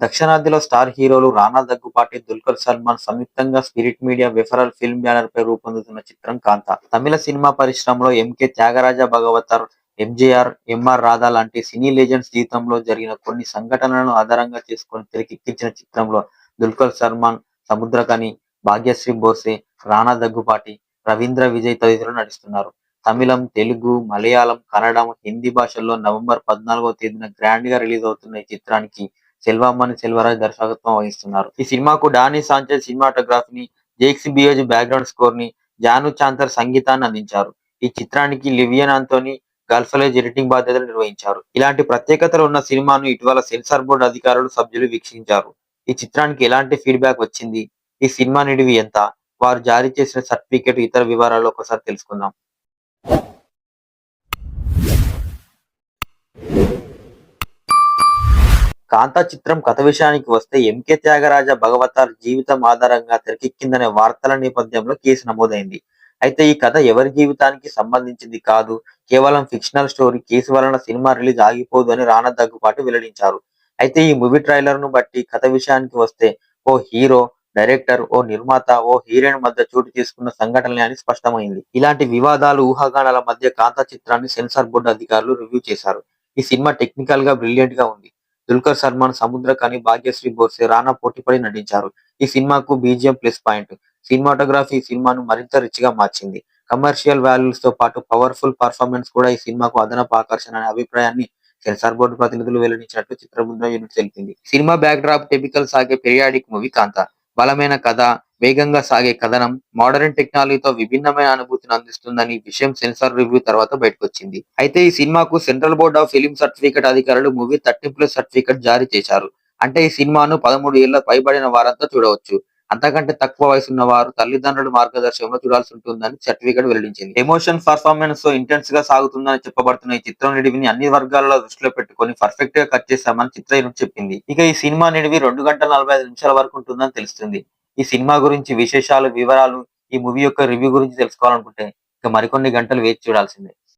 దక్షిణాదిలో స్టార్ హీరోలు రానా దగ్గుపాటి దుల్కర్ సల్మాన్ సంయుక్తంగా spirit media Wayfarer film banner పై రూపొందుతున్న చిత్రం కాంత. తమిళ సినిమా పరిశ్రమలో ఎంకే త్యాగరాజ భగవతర్ ఎంజేఆర్ ఎంఆర్ రాధా లాంటి సినీ లెజెండ్స్ జీవితంలో జరిగిన కొన్ని సంఘటనలను ఆధారంగా చేసుకొని తెరకెక్కించిన చిత్రంలో దుల్కర్ సల్మాన్ సముద్రకని భాగ్యశ్రీ బోర్సే రానా దగ్గుపాటి రవీంద్ర విజయ్ తదితరులు నటిస్తున్నారు. తమిళం తెలుగు మలయాళం కన్నడం హిందీ భాషల్లో నవంబర్ పద్నాలుగో తేదీన గ్రాండ్గా రిలీజ్ అవుతున్న ఈ చిత్రానికి సెల్వామణి సెల్వరాజ్ దర్శకత్వం వహిస్తున్నారు. ఈ సినిమాకు డానీ సాంచెజ్ సినిమాటోగ్రఫీని జేక్స్ బియోజ్ బ్యాక్గ్రౌండ్ స్కోర్ని జాను చాంతర్ సంగీతాన్ని అందించారు. ఈ చిత్రానికి లివియన్ అంతోని గల్ఫలేజ్ ఎడిటింగ్ బాధ్యతలు నిర్వహించారు. ఇలాంటి ప్రత్యేకతలు ఉన్న సినిమాను ఇటీవల సెన్సార్ బోర్డు అధికారులు సభ్యులు వీక్షించారు. ఈ చిత్రానికి ఎలాంటి ఫీడ్బ్యాక్ వచ్చింది? ఈ సినిమా నిడివి ఎంత? వారు జారీ చేసిన సర్టిఫికేట్ ఇతర వివరాలు ఒకసారి తెలుసుకుందాం. కాంతా చిత్రం కథ విషయానికి వస్తే ఎంకే త్యాగరాజ భగవతార్ జీవితం ఆధారంగా తెరకెక్కిందనే వార్తల నేపథ్యంలో కేసు నమోదైంది. అయితే ఈ కథ ఎవరి జీవితానికి సంబంధించింది కాదు కేవలం ఫిక్షనల్ స్టోరీ కేసు వలన సినిమా రిలీజ్ ఆగిపోదు అని రానా దగ్గుపాటు వెల్లడించారు. అయితే ఈ మూవీ ట్రైలర్ను బట్టి కథ విషయానికి వస్తే ఓ హీరో డైరెక్టర్ ఓ నిర్మాత ఓ హీరోయిన్ మధ్య చోటు చేసుకున్న సంఘటనలే అని స్పష్టమైంది. ఇలాంటి వివాదాలు ఊహాగానాల మధ్య కాంతా చిత్రాన్ని సెన్సార్ బోర్డు అధికారులు రివ్యూ చేశారు. ఈ సినిమా టెక్నికల్గా బ్రిలియంట్గా ఉంది. దుల్కర్ సల్మాన్ సముద్రకని భాగ్యశ్రీ బోర్సే రానా పోటీపడి నటించారు. ఈ సినిమాకు బీజిఎం ప్లస్ పాయింట్. సినిమాటోగ్రఫీ సినిమాను మరింత రిచ్గా మార్చింది. కమర్షియల్ వాల్యూస్తో పాటు పవర్ఫుల్ పర్ఫార్మెన్స్ కూడా ఈ సినిమాకు అదనపు ఆకర్షణ అనే అభిప్రాయాన్ని సెన్సార్ బోర్డు ప్రతినిధులు వెల్లడించినట్టు చిత్రబృందం యూనిట్ తెలిపింది. సినిమా బ్యాక్ డ్రాప్ టెపికల్ సాగే పెరియాడిక్ మూవీ కాంత. బలమైన కథ వేగంగా సాగే కథనం మోడర్న్ టెక్నాలజీతో విభిన్నమైన అనుభూతిని అందిస్తుందని ఈ విషయం సెన్సార్ రివ్యూ తర్వాత బయటకొచ్చింది. అయితే ఈ సినిమాకు central board of film certificate అధికారులు మూవీ థర్టీ ప్లస్ సర్టిఫికేట్ జారీ చేశారు. అంటే ఈ సినిమాను పదమూడు ఏళ్ళ పైబడిన వారంతా చూడవచ్చు. అంతకంటే తక్కువ వయసున్న వారు తల్లిదండ్రుల మార్గదర్శనంలో చూడాల్సి ఉంటుందని సర్టిఫికేట్ వెల్లడించింది. ఎమోషన్ పర్ఫార్మెన్స్తో ఇంటెన్స్గా సాగుతుందని చెప్పబడుతున్న ఈ చిత్రం నిడివిని అన్ని వర్గాలలో దృష్టిలో పెట్టుకొని పర్ఫెక్ట్గా కట్ చేశామని చిత్ర చెప్పింది. ఇక ఈ సినిమా నిడివి రెండు గంటల నలభై ఐదు నిమిషాల వరకు ఉంటుందని తెలుస్తుంది. ఈ సినిమా గురించి విశేషాలు వివరాలు ఈ మూవీ యొక్క రివ్యూ గురించి తెలుసుకోవాలనుకుంటే ఇక మరికొన్ని గంటలు వేచి చూడాల్సిందే.